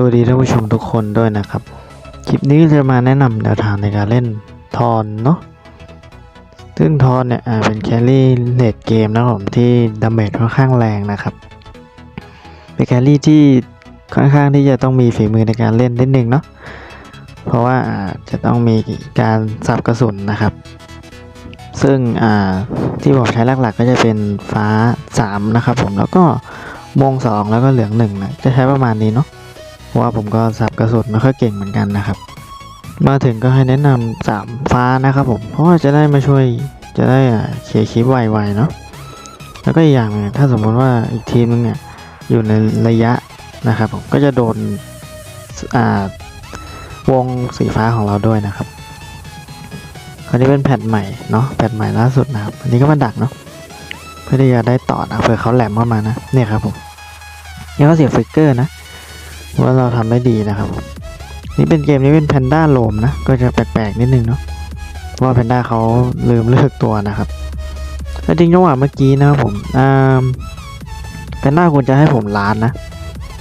สวัสดีท่านผู้ชมทุกคนด้วยนะครับ คลิปนี้จะมาแนะนำแนวทางในการเล่นทอนเนาะซึ่งทอนเนี่ยเป็นแครี่เลดเกมนะครับผมที่ดาเมจค่อนข้างแรงนะครับ เป็นแครี่ที่ค่อนข้างที่จะต้องมีฝีมือในการเล่นนิดนึงเนาะเพราะว่าจะต้องมีการสับกระสุนนะครับ ซึ่งที่ผมใช้หลักๆ ก็จะเป็นฟ้า 3 นะครับผมแล้วก็มงสองแล้วก็เหลืองหนึ่งนะจะใช้ประมาณนี้เนาะ เพราะว่าผมก็สับกระสุนไม่ค่อยเก่งเหมือนกันนะครับ มาถึงก็ให้แนะนำสามฟ้านะครับผม เพราะว่าจะได้มาช่วยจะได้เคลียร์คลิปไวๆเนาะ แล้วก็อีกอย่างนึงถ้าสมมติว่าอีกทีมนึงเนี่ยอยู่ในระยะนะครับผมก็จะโดนวงสีฟ้าของเราด้วยนะครับคราวนี้เป็นแผ่นใหม่เนาะแผ่นใหม่ล่าสุดนะครับ อันนี้ก็มาดักเนาะเพื่อที่จะได้ต่อนะเผื่อเขาแหลมเข้ามานะเนี่ยครับผมนี่ก็เสียฟิกเกอร์นะ ว่าเราทำได้ดีนะครับนี่เป็นเกมนี้เป็นแพนด้าโลมนะ ก็จะแปลกๆนิดนึงเนาะว่าแพนด้าเขาลืมเลือกตัวนะครับแล้วจริงจังหวะเมื่อกี้นะครับผมแพนด้าควรจะให้ผมล้านนะ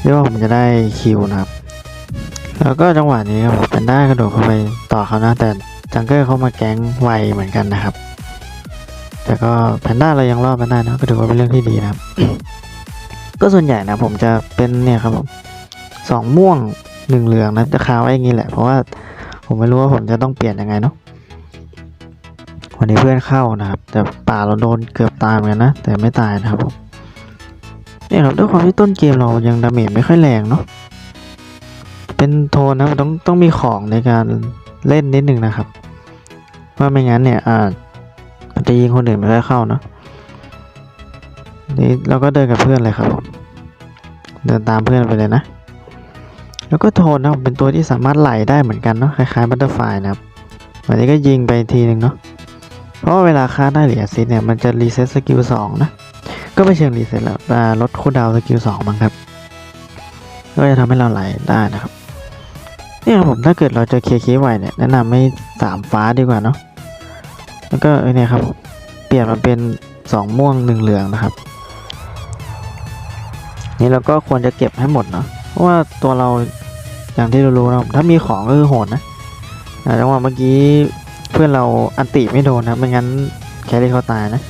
เรียกว่าผมจะได้คิวนะครับ แล้วก็จังหวะนี้ครับผมแพนด้ากระโดดเข้าไปต่อเขานะแต่จังเกอร์เขามาแก๊งไวเหมือนกันนะครับ แต่ก็แพนด้าเรายังรอดมาได้นะก็ถือว่าเป็นเรื่องที่ดีนะครับ ก็ส่วนใหญ่นะผมจะเป็นเนี่ยครับผม สองม่วงหนึ่งเหลืองนะจะคาไว้อย่างนี้แหละ เพราะว่าผมไม่รู้ว่าผมจะต้องเปลี่ยนยังไงเนาะวันนี้เพื่อนเข้านะครับ แต่ป่าเราโดนเกือบตายเหมือนกันนะ แต่ไม่ตายนะครับผมเนี่ยครับด้วยความที่ต้นเกมเรายังดาเมจไม่ค่อยแรงเนาะเป็นโทนนะต้องต้องมีของในการเล่นนิดนึงนะครับ ว่าไม่งั้นเนี่ยอาจจะยิงคนอื่นไม่ได้เข้าเนาะนี่เราก็เดินกับเพื่อนเลยครับผมเดินตามเพื่อนไปเลยนะ แล้วก็โทนนะเป็นตัวที่สามารถไหลได้เหมือนกันเนาะคล้ายๆบัตเตอร์ไฟนะครับวันนี้ก็ยิงไปทีหนึ่งเนาะเพราะว่าเวลาฆ่าได้เหรือแอสซิสเนี่ยมันจะรีเซ็ตสกิลสองนะก็ไม่เชิงรีเซ็ตแล้วอ่ลดคูดาวสกิลสองมั้งครับก็จะทำให้เราไหลได้นะครับนี่ครับผมถ้าเกิดเราจะเคลียร์คีย์ไวเนี่ยแนะนำให้สามฟ้าดีกว่าเนาะแล้วก็เนี่ยครับเปลี่ยนมาเป็นสองม่วงหนึ่งเหลืองนะครับนี่เราก็ควรจะเก็บให้หมดเนาะ ราะว่าตัวเราอย่างที่เรารู้นะถ้ามีของก็คือโหดนะแต่จังหวะเมื่อกี้เพื่อนเราอันติไม่โดนนะไม่งั้นแครี่เขาตายนะ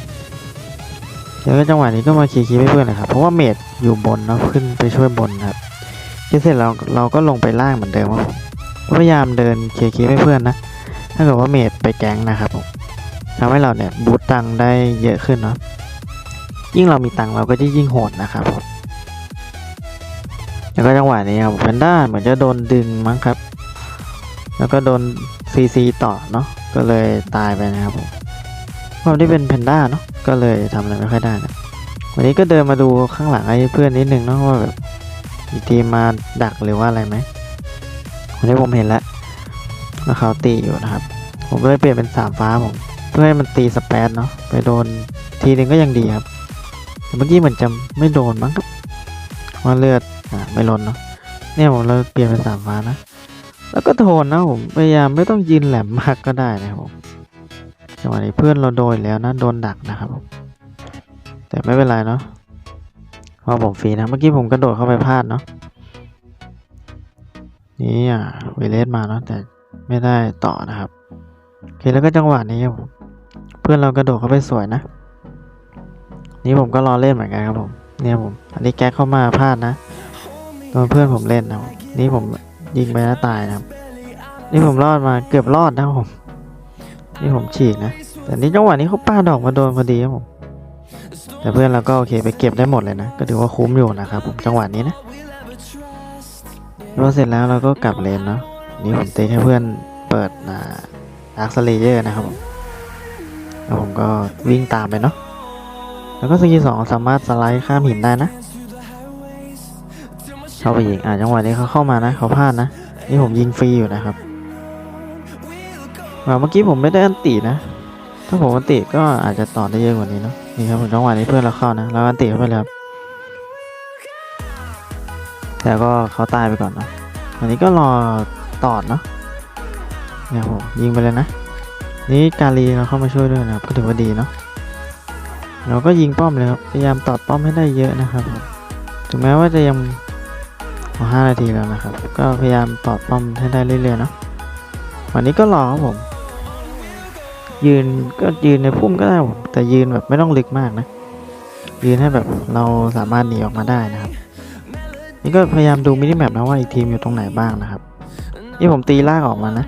เดี๋ยวก็จังหวะนี้ก็มาคีคีให้เพื่อนนะครับเพราะว่าเมดอยู่บนเนาะขึ้นไปช่วยบนครับที่เสร็จเราเราก็ลงไปล่างเหมือนเดิมครับพยายามเดินเคคีให้เพื่อนนะ ถ้าเกิดว่าเมดไปแก๊งนะครับผมทำให้เราเนี่ยบูตตังได้เยอะขึ้นเนาะยิ่งเรามีตังเราก็จะยิ่งโหดนะครับผม แล้วก็จังหวะนี้ครับแพนด้าเหมือนจะโดนดึงมั้งครับ แล้วก็โดนซีซีต่อเนาะก็เลยตายไปนะครับผมความที่เป็นแพนด้าเนาะก็เลยทำอะไรไม่ค่อยได้นะวันนี้ก็เดินมาดูข้างหลังไอ้เพื่อนนิดนึงเนาะว่าแบบมีทีมมาดักหรือว่าอะไรไหมวันนี้ผมเห็นแล้วว่าเขาตีอยู่นะครับ ผมเลยเปลี่ยนเป็นสามฟ้าผมเพื่อให้มันตีสเปซเนาะไปโดนทีนึงก็ยังดีครับแต่เมื่อกี้เหมือนจะไม่โดนมั้งครับว่าเลือด อ่าไม่ลนเนาะเนี่ยผมเราเปลี่ยนเป็นสามฟ้านะ แล้วก็โทนนะผมพยายามไม่ต้องยืนแหลมมากก็ได้นะครับผมจังหวะนี้เพื่อนเราโดนแล้วนะโดนดักนะครับผมแต่ไม่เป็นไรเนาะเพราะผมฟรีนะ เมื่อกี้ผมกระโดดเข้าไปพลาดเนาะนี่อะเวเลสมาเนาะแต่ไม่ได้ต่อนะครับโอเคแล้วก็จังหวะนี้ครับผมเพื่อนเรากระโดดเข้าไปสวยนะ นี่ผมก็รอเล่นเหมือนกันครับผม เนี่ยผม อันนี้แก๊กเข้ามาพลาดนะ โดนเพื่อนผมเล่นนะครับนี่ผมยิงไปแล้วตายนะครับ นี่ผมรอดมาเกือบรอดนะครับผม นี่ผมฉีกนะ แต่นี่จังหวะนี้เขาป้าดอกมาโดนพอดีครับผม แต่เพื่อนเราก็โอเคไปเก็บได้หมดเลยนะ ก็ถือว่าคุ้มอยู่นะครับผมจังหวะนี้นะพอเสร็จแล้วเราก็กลับเลนเนาะ นี่ผมเตะให้เพื่อนเปิดอ่าอาร์คสเลเยอร์นะครับผม แล้วผมก็วิ่งตามไปเนาะ แล้วก็สกิลสองสามารถสไลด์ข้ามหินได้นะ เข้าไปยิงอ่าจังหวะนี้เขาเข้ามานะเขาพลาดนะ นี่ผมยิงฟรีอยู่นะครับอ่าเมื่อกี้ผมไม่ได้อันตินะ ถ้าผมอันติก็อาจจะต่อได้เยอะกว่านี้เนาะนี่ครับผมจังหวะนี้เพื่อนเราเข้านะแล้วอันติเข้าไปเลยครับแต่ก็เขาตายไปก่อนเนาะอันนี้ก็รอตอดเนาะเนี่ยผมยิงไปเลยนะ นี่การีเราเข้ามาช่วยด้วยนะครับ ก็ถือว่าดีเนาะเราก็ยิงป้อมเลยครับพยายามตอดป้อมให้ได้เยอะนะครับผมถึงแม้ว่าจะยัง พอห้านาทีแล้วนะครับ ก็พยายามปลอดป้อมให้ได้เรื่อยๆเนาะวันนี้ก็รอครับผม ยืนก็ยืนในพุ่มก็ได้ผมแต่ยืนแบบไม่ต้องลึกมากนะ ยืนให้แบบเราสามารถหนีออกมาได้นะครับ นี่ก็พยายามดูมินิแมปนะว่าอีกทีมอยู่ตรงไหนบ้างนะครับ นี่ผมตีลากออกมานะ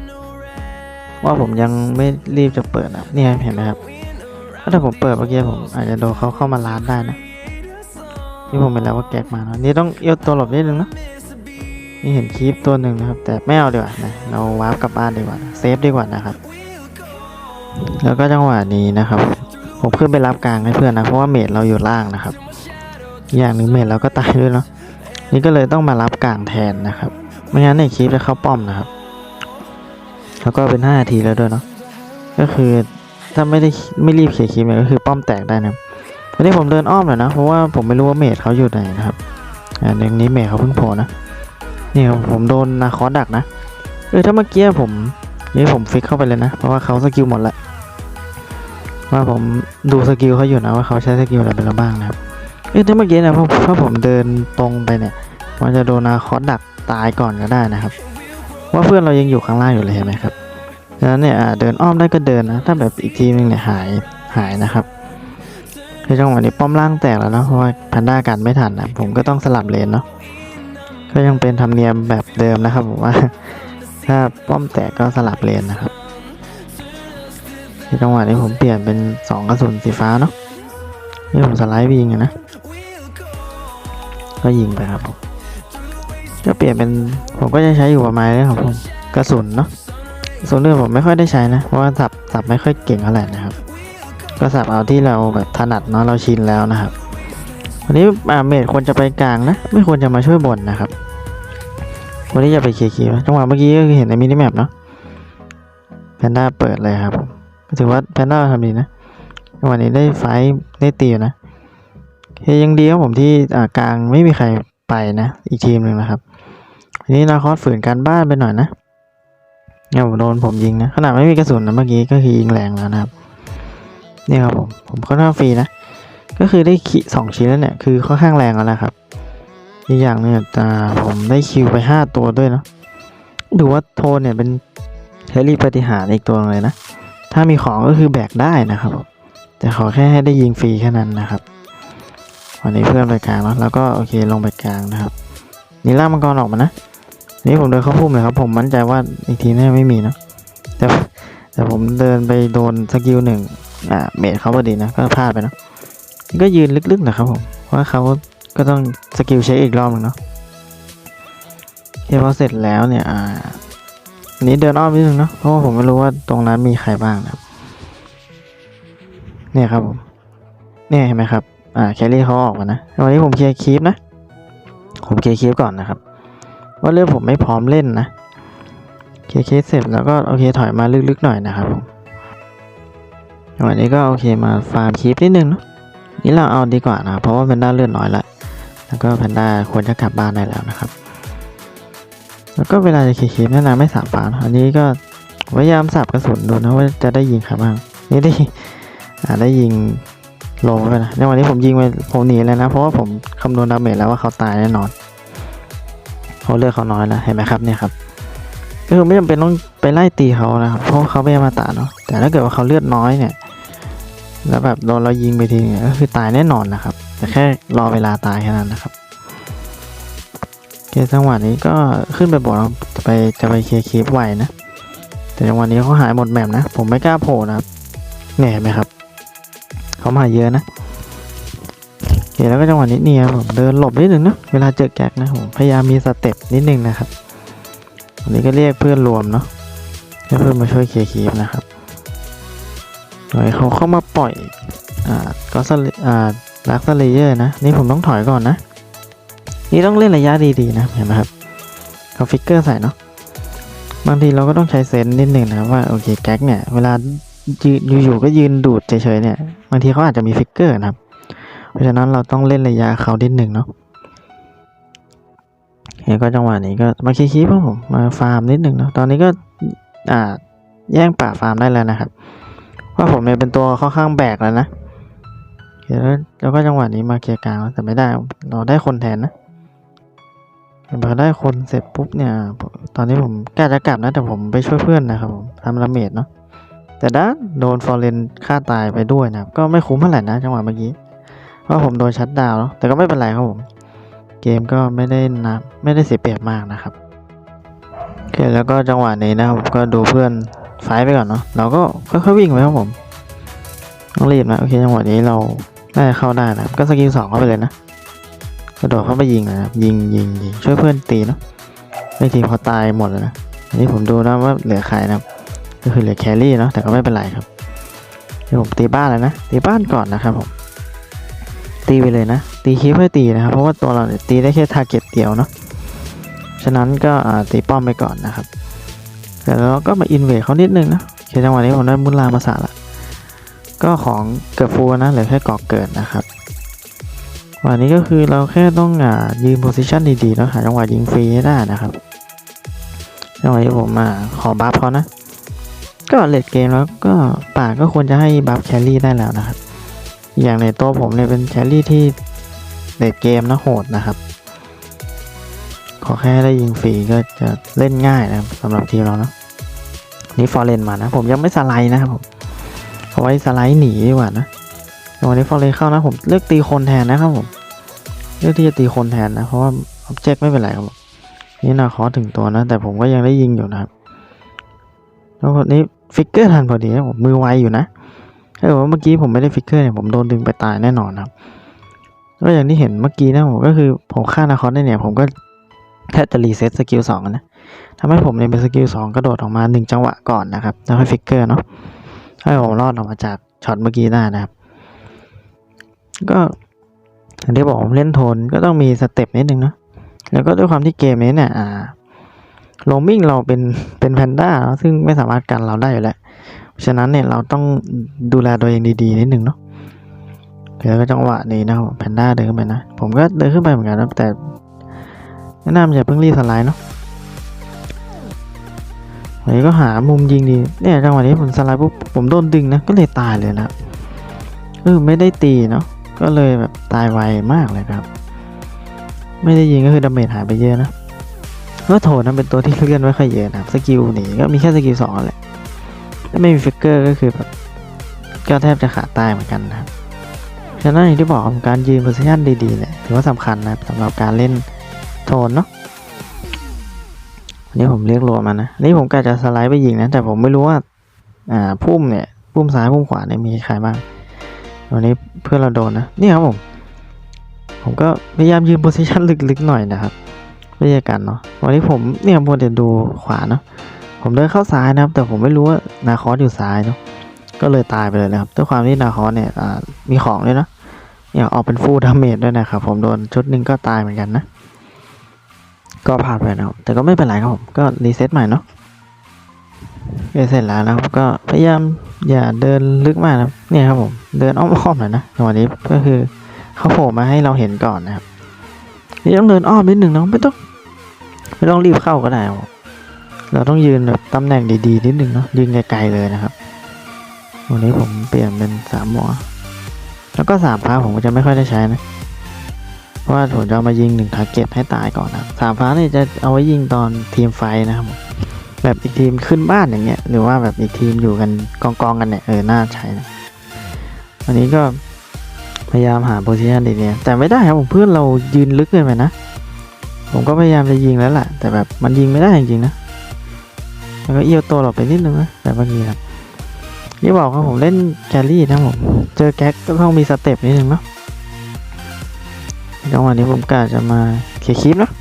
ว่าผมยังไม่รีบจะเปิดนะนี่เห็นไหมครับถ้าผมเปิดเมื่อกี้ผมอาจจะโดนเขาเข้ามาล้านได้นะนี่ผมเป็นแล้วว่าแก๊กมานะนี่ต้องเอี้ยวตัวหลบนิดนึงนะ นี่เห็นคลิปตัวหนึ่งนะครับ แต่ไม่เอาดีกว่านะเราวาร์ปกลับบ้านดีกว่าเซฟดีกว่านะครับ แล้วก็จังหวะนี้นะครับ ผมขึ้นไปรับกลางให้เพื่อนนะเพราะว่าเมดเราอยู่ล่างนะครับ อย่างหนึ่งเมดเราก็ตายด้วยเนาะนี่ก็เลยต้องมารับกลางแทนนะครับไม่งั้นในคลิปจะเข้าป้อมนะครับ แล้วก็เป็น5นาทีแล้วด้วยเนาะก็คือถ้าไม่ได้ไม่รีบเขียร์คลิปเนี่ยก็คือป้อมแตกได้นะวันนี้ผมเดินอ้อมหน่อยนะเพราะว่าผมไม่รู้ว่าเมดเขาอยู่ไหนนะครับอ่าเรื่องนี้เมดเขาเพิ่งโผล่นะ นี่ครับผมโดนนาคอดักนะเออถ้าเมื่อกี้ผมนี่ผมฟิกเข้าไปเลยนะ เพราะว่าเขาสกิลหมดละว่าผมดูสกิลเขาอยู่นะว่าเขาใช้สกิลอะไรเป็นบ้างนะครับเอ้ยถ้าเมื่อกี้นะถ้าะถ้าผมเดินตรงไปเนี่ยมันจะโดนนาคอดักตายก่อนก็ได้นะครับ ว่าเพื่อนเรายังอยู่ข้างล่างอยู่เลยเห็นไหมครับดังนั้นเนี่ยเดินอ้อมได้ก็เดินนะ ถ้าแบบอีกทีนึงเนี่ยหายหายนะครับคือจังหวะนี้ป้อมล่างแตกแล้วเนาะเพราะว่าแพนด้ากันไม่ทันนะผมก็ต้องสลับเลนเนาะ ก็ยังเป็นธรรมเนียมแบบเดิมนะครับผมว่า ถ้าป้อมแตกก็สลับเลนนะครับจังหวะนี้ผมเปลี่ยนเป็นสองกระสุนสีฟ้าเนาะนี่ผมสไลด์ไปยิงนะ ก็ยิงไปครับผมก็เปลี่ยนเป็นผมก็จะใช้อยู่ประมาณนี้ครับผมกระสุนเนาะกระสุนเนี่ยผมไม่ค่อยได้ใช้นะ เพราะว่าสับสับไม่ค่อยเก่งเท่าไหร่นะครับ ก็สับเอาที่เราแบบถนัดเนาะเราชินแล้วนะครับ วันนี้อ่าเมดควรจะไปกลางนะ ไม่ควรจะมาช่วยบนนะครับ วันนี้จะไปเคลียร์ๆนะจังหวะเมื่อกี้ก็เห็นในมินิแมปเนาะแพนด้าเปิดเลยครับก็ถือว่าแพนด้าทำดีนะวันนี้ได้ไฟได้ตีนะเฮ้ยยังดีครับผมที่อ่ากลางไม่มีใครไปนะ อีกทีมหนึ่งนะครับทีนี้นาคอสฝืนการบ้านไปหน่อยนะเนี่ยผมโดนผมยิงนะขนาดไม่มีกระสุนนะเมื่อกี้ก็คือยิงแรงแล้วนะครับ นี่ครับผม ผมค่อนข้างฟรีนะ ก็คือได้คิสองชิ้นแล้วเนี่ยคือค่อนข้างแรงแล้วนะครับ อีกอย่างหนึงอ่าผมได้คิวไปห้าตัวด้วยเนาะดูว่าโทนเนี่ยเป็นเฮลี่ปฏิหารอีกตัวเลยนะ ถ้ามีของก็คือแบกได้นะครับผมแต่ขอแค่ให้ได้ยิงฟรีแค่นั้นนะครับ วันนี้เพื่อนไปกลางแล้วแล้วก็โอเคลงไปกลางนะครับ นี่ล่ามังกรออกมานะ นี่ผมเดินเข้าพุ่มเลยครับ ผมมั่นใจว่าอีกทีน่าไม่มีเนอะแต่แต่ผมเดินไปโดนสกิลหนึ่งอ่าเมดเขาพอดีนะก็พลาดไปเนะ ก็ยืนลึกๆนะครับผมว่าเขาก็ต้องสกิลเช็คอีกรอบหนึงเนาะโอเคพอเสร็จแล้วเนี่ยอ่านี้เดินอ้อมนิดนึงเนาะเพราะว่าผมไม่รู้ว่าตรงนั้นมีใครบ้างนะครับเนี่ยครับผมเนี่ยเห็นไหมครับ อ่าแคลรี่เขาออกมานะ วันนี้ผมเคลียร์คีปนะ ผมเคลียร์คีปก่อนนะครับ ว่าเรื่องผมไม่พร้อมเล่นนะ เคลียร์คีปเสร็จแล้วก็โอเคถอยมาลึกๆหน่อยนะครับผมวันนี้ก็โอเคมาฟาร์มคีปนิดนึงเนาะ นี่เราเอาดีกว่านะ เพราะว่าแพนด้าเลือดน้อยละแล้วก็แพนด้าควรจะกลับบ้านได้แล้วนะครับ แล้วก็เวลาจะเคลียร์แนะนำไม่สับฝานอันนี้ก็พยายามสับกระสุนดูนะว่าจะได้ยิงใครบ้างนี่ได้อ่าได้ยิงลงไปนะในวันนี้ผมยิงไปผมหนีเลยนะ เพราะว่าผมคำนวณดาเมจแล้วว่าเขาตายแน่นอนเขาเลือดเขาน้อยนะเห็นไหมครับเนี่ยครับก็คือไม่จำเป็นต้องไปไล่ตีเขานะครับเพราะเขาไม่มาตาเนาะแต่ถ้าเกิดว่าเขาเลือดน้อยเนี่ย แล้วแบบโดนเรายิงไปทีเนี่ยก็คือตายแน่นอนนะครับ แต่แค่รอเวลาตายแค่นั้นนะครับโอเคจังหวะนี้ก็ขึ้นไปบอกเราจะไปจะไปเคลียร์คลิปไวนะ แต่จังหวะนี้เขาหายหมดแมปนะ ผมไม่กล้าโผล่นะครับเนี่ยเห็นไหมครับ เขามาเยอะนะโอเคแล้วก็จังหวะนี้เนี่ยผมเดินหลบนิดนึงนะเวลาเจอแก๊กนะผมพยายามมีสเต็ปนิดนึงนะครับวันนี้ก็เรียกเพื่อนรวมเนาะให้เพื่อนมาช่วยเคลียร์คลิปนะครับ โดยเขาเข้ามาปล่อยอ่าก็สอ่าลักสเลเยอร์นะ นี่ผมต้องถอยก่อนนะ นี่ต้องเล่นระยะดีๆนะเห็นไหมครับเขาฟิกเกอร์ใส่เนาะบางทีเราก็ต้องใช้เซนนิดหนึ่งนะว่าโอเคแก๊กเนี่ยเวลายืนอยู่ๆก็ยืนดูดเฉยๆเนี่ยบางทีเขาอาจจะมีฟิกเกอร์นะครับ เพราะฉะนั้นเราต้องเล่นระยะเขานิดหนึ่งเนาะเห็นก็จังหวะนี้ก็มาคีคีครับผมมาฟาร์มนิดหนึ่งเนาะตอนนี้ก็อ่าแย่งป่าฟาร์มได้แล้วนะครับ ว่าผมเนี่ยเป็นตัวค่อนข้างแบกแล้วนะเคแล้วแล้วก็จังหวะนี้มาเคลียร์กลางแล้วแต่ไม่ได้เราได้คนแทนนะพอได้คนเสร็จปุ๊บเนี่ย ตอนนี้ผมกล้าจะกลับนะแต่ผมไปช่วยเพื่อนนะครับผมทำละเมดเนาะแต่ด้านโดนฟอร์เรนฆ่าตายไปด้วยนะก็ไม่คุ้มเท่าไหร่นะจังหวะเมื่อกี้เพราผมโดนชัดดาวเนาะแต่ก็ไม่เป็นไรครับผมเกมก็ไม่ได้นะไม่ได้เสียเปรียบมากนะครับโอเคแล้วก็จังหวะนี้นะครับก็ดูเพื่อน ไฟไปก่อนเนาะเราก็ค่อยๆวิ่งไปครับผมต้องรีบนะโอเคจังหวะนี้เราน่าจะเข้าได้นะก็สกิลสองเข้าไปเลยนะกระโดดเข้าไปยิงนะครับยิงยิงยิงช่วยเพื่อนตีเนาะไม่ทีเขาตายหมดแล้วนะอันนี้ผมดูนะว่าเหลือใครนะครับก็คือเหลือแครี่เนาะแต่ก็ไม่เป็นไรครับเดี๋ยวผมตีบ้านแล้วนะตีบ้านก่อนนะครับผมตีไปเลยนะ ตีคีบเพื่อตีนะครับ เพราะว่าตัวเราเนี่ยตีได้แค่ทาร์เก็ตเดียวเนาะฉะนั้นก็ตีป้อมไปก่อนนะครับ แต่เราก็มาอินเวดเขานิดนึงนะโอเคจังหวะนี้ผมได้มุนลามาสาละก็ของเกิดฟูนะเหลือแค่กอกเกิดนะครับวันนี้ก็คือเราแค่ต้องอ่ายืนโพซิชันดีๆแล้วหาจังหวะยิงฟรีให้ได้นะครับจังหวะที่ผมอ่าขอบัฟเขานะ ก็เลดเกมแล้วก็ป่าก็ควรจะให้บัฟแครี่ได้แล้วนะครับ อย่างในตัวผมเนี่ยเป็นแครี่ที่เลดเกมนะโหดนะครับ ขอแค่ได้ยิงฟรีก็จะเล่นง่ายนะครับสำหรับทีมเราเนาะ นี่ฟอร์เรนมานะ ผมยังไม่สไลด์นะครับผมเอาไว้สไลด์หนีดีกว่านะวันนี้ฟอร์เรนเข้านะผมเลือกตีคนแทนนะครับผมเลือกที่จะตีคนแทนนะ เพราะว่าอ็อบเจกต์ไม่เป็นไรครับผมนี่นาคอถึงตัวนะ แต่ผมก็ยังได้ยิงอยู่นะครับแล้วคนนี้ฟิกเกอร์ทันพอดีนะผมมือไวอยู่นะถ้าเกิดว่าเมื่อกี้ผมไม่ได้ฟิกเกอร์เนี่ยผมโดนดึงไปตายแน่นอนครับก็อย่างที่เห็นเมื่อกี้นะผมก็คือผมฆ่านาคอได้เนี่ย ผมก็ แทบจะรีเซ็ตสกิลสองนะทำให้ผมเนี่ยเป็นสกิลสองกระโดดออกมาหนึ่งจังหวะก่อนนะครับแล้วค่อยฟิกเกอร์เนาะให้ผมรอดออกมาจากช็อตเมื่อกี้ได้นะครับ ก็อย่างที่บอกผมเล่นโทนก็ต้องมีสเต็ปนิดนึงเนาะแล้วก็ด้วยความที่เกมนี้เนี่ยอ่าโรมิ่งเราเป็นเป็นแพนด้าซึ่งไม่สามารถกันเราได้อยู่แล้วฉะนั้นเนี่ยเราต้องดูแลตัวเองดีๆนิดนึงเนาะเดี๋ยวก็จังหวะนี้นะครับแพนด้าเดินขึ้นไปนะ ผมก็เดินขึ้นไปเหมือนกันนะแต่ แนะนำอย่าเพิ่งรีสไลด์เนาะวันนี้ก็หามุมยิงดี เนี่ยจังหวะนี้ผมสไลด์ปุ๊บผมโดนดึงนะ ก็เลยตายเลยนะเออไม่ได้ตีเนาะ ก็เลยแบบตายไวมากเลยครับ ไม่ได้ยิงก็คือดาเมจหายไปเยอะนะก็โถนั้นเป็นตัวที่เลื่อนไม่ค่อยเยอะนะสกิลหนีก็มีแค่สกิลสองแหละ ถ้าไม่มีฟิกเกอร์ก็คือแบบก็แทบจะขาดตายเหมือนกันนะครับฉะนั้นอย่างที่บอกการยืนโพซิชันดีๆเนี่ยถือว่าสำคัญนะสำหรับการเล่น โทนเนาะวันนี้ผมเรียกรวมมานะนี่ผมกะจะสไลด์ไปยิงนะ แต่ผมไม่รู้ว่า อ่าพุ่มเนี่ย พุ่มซ้ายพุ่มขวาเนี่ยมีใครบ้างวันนี้เพื่อนเราโดนนะ นี่ครับผม ผมก็พยายามยืนโพซิชันลึกๆหน่อยนะครับไม่ใช่กันเนาะ วันนี้ผมเนี่ยผมจะดูขวาเนาะ ผมเดินเข้าซ้ายนะครับ แต่ผมไม่รู้ว่านาคอสอยู่ซ้ายเนาะ ก็เลยตายไปเลยนะครับด้วยความที่นาคอสเนี่ยอ่ามีของด้วยนะเนี่ยออกเป็นฟูลดาเมจด้วยนะครับ ผมโดนชุดหนึ่งก็ตายเหมือนกันนะ ก็ผ่านไปนะครับ แต่ก็ไม่เป็นไรครับผม ก็รีเซ็ตใหม่เนาะเสร็จแล้วนะครับ ก็พยายามอย่าเดินลึกมากนะเนี่ยครับผม เดินอ้อมๆหน่อยนะจังหวะนี้ก็คือเขาโผล่มาให้เราเห็นก่อนนะครับนี่ต้องเดินอ้อมนิดหนึ่งนะไม่ต้อง ไม่ต้องรีบเข้าก็ได้ครับเราต้องยืนแบบตำแหน่งดีๆนิดหนึ่งเนาะยืนไกลๆเลยนะครับ วันนี้ผมเปลี่ยนเป็นสามหมอแล้วก็สามฟ้าผมก็จะไม่ค่อยได้ใช้นะ ว่าผมจะามายิงหนึ่งทาร์เก็ตให้ตายก่อนนะสามฟ้าเนี่ยจะเอาไว้ยิงตอนทีมไฟนะครับแบบอีกทีมขึ้นบ้านอย่างเงี้ยหรือว่าแบบอีกทีมอยู่กันกองกองกันเนี่ยเออน่าใช้นะวันนี้ก็พยายามหาโพซิชันดีๆแต่ไม่ได้ครับผมเพื่อนเรายืนลึกเกินไปนะผมก็พยายามจะยิงแล้วแหละแต่แบบมันยิงไม่ได้จริงๆนะแล้วก็เอี้ยวตัวเราไปนิดนึงนะแต่บางทีครับนี่บอกครับผมเล่นแกรี่นะผมเจอแก๊กก็ต้องมีสเต็ปนิดนึงเนาะ จังหวะนี้ผมกะจะมาเคลียร์คลิปนะ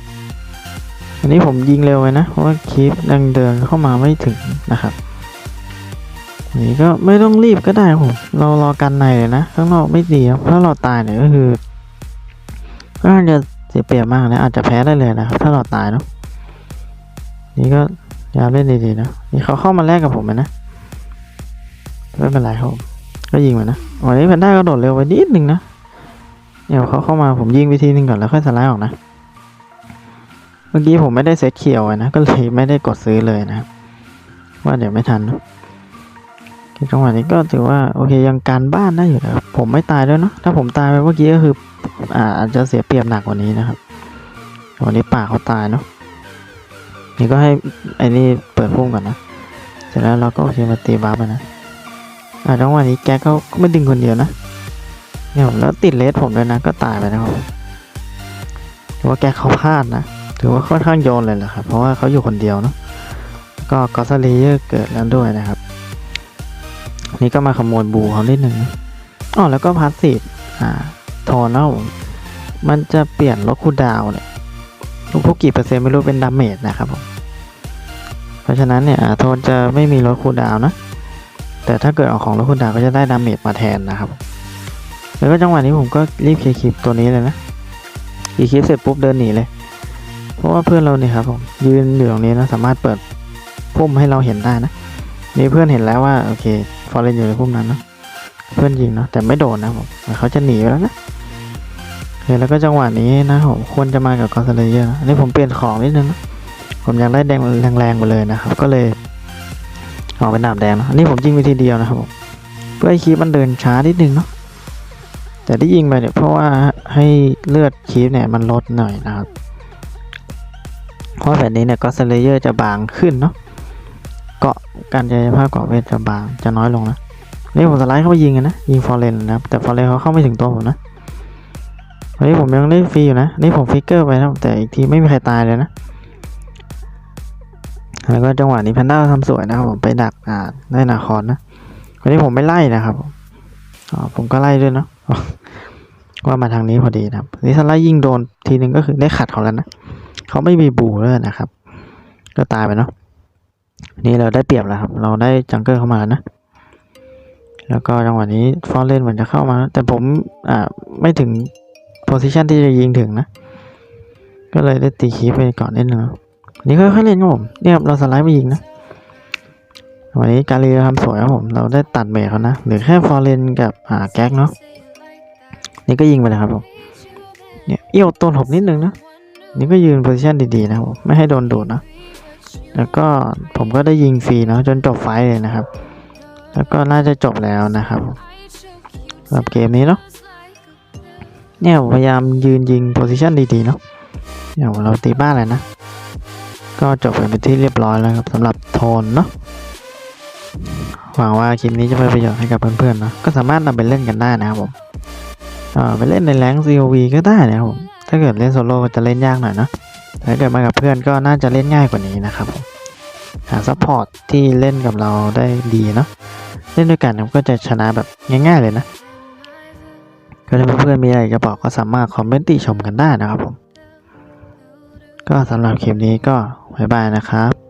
อันนี้ผมยิงเร็วไปนะ เพราะว่าคลิปยังเดินเข้ามาไม่ถึงนะครับนนี้ก็ไม่ต้องรีบก็ได้ผม เรารอกันในเลยนะ ข้างนอกไม่ดีครับถ้าเราตายเนี่ยก็คือก็น่าจะเสียเปรียบมากนะอาจจะแพ้ได้เลยนะครับถ้าเราตายเนาะนี่ก็ยายามเล่นดีๆนะนี่เขาเข้ามาแลกกับผมนะไม่เป็นไรครับผมก็ยิงมันนะวันนี้แพนด้าก็โดดเร็วไปนิดนึงนะ เดี๋ยวเขาเข้ามาผมยิงไปทีนึงก่อนแล้วค่อยสไลด์ออกนะ เมื่อกี้ผมไม่ได้เซตเขียวนะ ก็เลยไม่ได้กดซื้อเลยนะ ว่าเดี๋ยวไม่ทันเนอะจังหวะนี้ก็ถือว่าโอเคยังการบ้านได้อยู่นะผมไม่ตายด้วยเนาะถ้าผมตายไปเมื่อกี้ก็คืออาจจะเสียเปรียบหนักกว่านี้นะครับวันนี้ป่าเขาตายเนาะนี่ก็ให้ไอ้นี่เปิดพุ่มก่อนนะเสร็จแล้วเราก็โอเคมาตีบัฟไปนะอ่าจังหวะนี้แกก็ไม่ดึงคนเดียวนะ เนี่ยผมแล้วติดเลสผมด้วยนะ ก็ตายไปนะครับผมถือว่าแกเขาพลาดนะถือว่าค่อนข้างโยนเลยแหละครับ เพราะว่าเขาอยู่คนเดียวเนาะก็กอสเลเยอร์เกิดแล้วด้วยนะครับ นี่ก็มาขโมยบูเขานิดนึงอ๋อแล้วก็พาสซีฟอ่าโทนนะผมมันจะเปลี่ยนลดคูดาวเนี่ยทุกๆกี่เปอร์เซ็นต์ไม่รู้เป็นดาเมจนะครับผมเพราะฉะนั้นเนี่ยอ่าโทนจะไม่มีลดคูดาวนะ แต่ถ้าเกิดเอาของลดคูดาวก็จะได้ดาเมจมาแทนนะครับ แล้วก็จังหวะนี้ผมก็รีบเคลียร์คลิปตัวนี้เลยนะเคลีคลิปเสร็จปุ๊บเดินหนีเลย เพราะว่าเพื่อนเราเนี่ยครับผมยืนอยู่ตรงนี้นะสามารถเปิดพุ่มให้เราเห็นได้นะนี่เพื่อนเห็นแล้วว่าโอเคฟอร์เรนอยู่ในพุ่มนั้นนะเพื่อนยิงเนาะแต่ไม่โดนนะผมเขาจะหนีไปแล้วนะโอเคแล้วก็จังหวะนี้นะผมควรจะมากับกอสเลเยอร์อันนี้ผมเปลี่ยนของนิดนึงนะผมอยากได้แดงแรงๆไปเลยนะครับ ก็เลยออกเป็นดาบแดงนะอันนี้ผมยิงไปทีเดียวนะครับผมเพื่อให้คีปมันเดินช้านิดนึงเนาะ แต่ที่ยิงไปเนี่ยเพราะว่าให้เลือดคีปเนี่ยมันลดหน่อยนะครับ เพราะแบบนี้เนี่ยก็สเลเยอร์จะบางขึ้นเนาะเกาะการกายภาพเกาะเวทจะบางจะน้อยลงนะนี่ผมสไลด์เข้าไปยิงนะยิงฟอร์เรนนะครับแต่ฟอร์เรนเขาเข้าไม่ถึงตัวผมนะวันนี้ผมยังได้ฟรีอยู่นะนี่ผมฟิกเกอร์ไปนะแต่อีกทีไม่มีใครตายเลยนะแล้วก็จังหวะนี้แพนด้าทำสวยนะครับผมไปดักอ่าได้นาคอนนะวันนี้ผมไม่ไล่นะครับอ๋อผมก็ไล่ด้วยเนาะ ว่ามาทางนี้พอดีนะครับนี่ถ้าไลยิงโดนทีนึงก็คือได้ขัดเขาแล้วนะเขาไม่มีบูเลยนะครับ ก็ตายไปเนาะนี่เราได้เปรียบแล้วครับ เราได้จังเกิลเข้ามาแล้วนะ แล้วก็จังหวะนี้ฟอร์เรนเหมือนจะเข้ามานะแต่ผมอ่าไม่ถึงโพซิชันที่จะยิงถึงนะ ก็เลยได้ตีคีปไปก่อนนิดนึงนี่ค่อยๆเล่นครับผมเนี่ยเราสไลด์มายิงนะวันนี้การีเราทำสวยครับผม เราได้ตัดเมทเขานะหลือแค่ฟอร์เรนกับอ่าแก๊กเนาะ นี่ก็ยิงไปเลยครับผมเนี่ยเอี้ยวต้นหบนิดนึงนะนี่ก็ยืนโพซิชันดีๆนะครับผมไม่ให้โดนดูดนะแล้วก็ผมก็ได้ยิงฟรีเนาะจนจบไฟเลยนะครับ แล้วก็น่าจะจบแล้วนะครับสำหรับเกมนี้เนาะเนี่ยพยายามยืนยิงโพซิชันดีๆเนาะเนี่ยเราตีบ้านเลยนะ ก็จบไปเป็นที่เรียบร้อยแล้วครับสำหรับโทนเนาะหวังว่าคลิปนี้จะเป็นประโยชน์ให้กับเพื่อนๆนะก็สามารถนำไปเล่นกันได้นะครับผม ไปเล่นในแรง COV ก็ได้นะครับผมถ้าเกิดเล่นโซโล่ก็จะเล่นยากหน่อยเนาะถ้าเกิดมากับเพื่อนก็น่าจะเล่นง่ายกว่านี้นะครับผมหาซัพพอร์ตที่เล่นกับเราได้ดีเนาะเล่นด้วยกันก็จะชนะแบบง่ายๆเลยนะก็ถ้าเพื่อนมีอะไรจะบอกก็สามารถคอมเมนต์ติชมกันได้นะครับผม ก็สำหรับคลิปนี้ก็บ๊ายบายนะครับ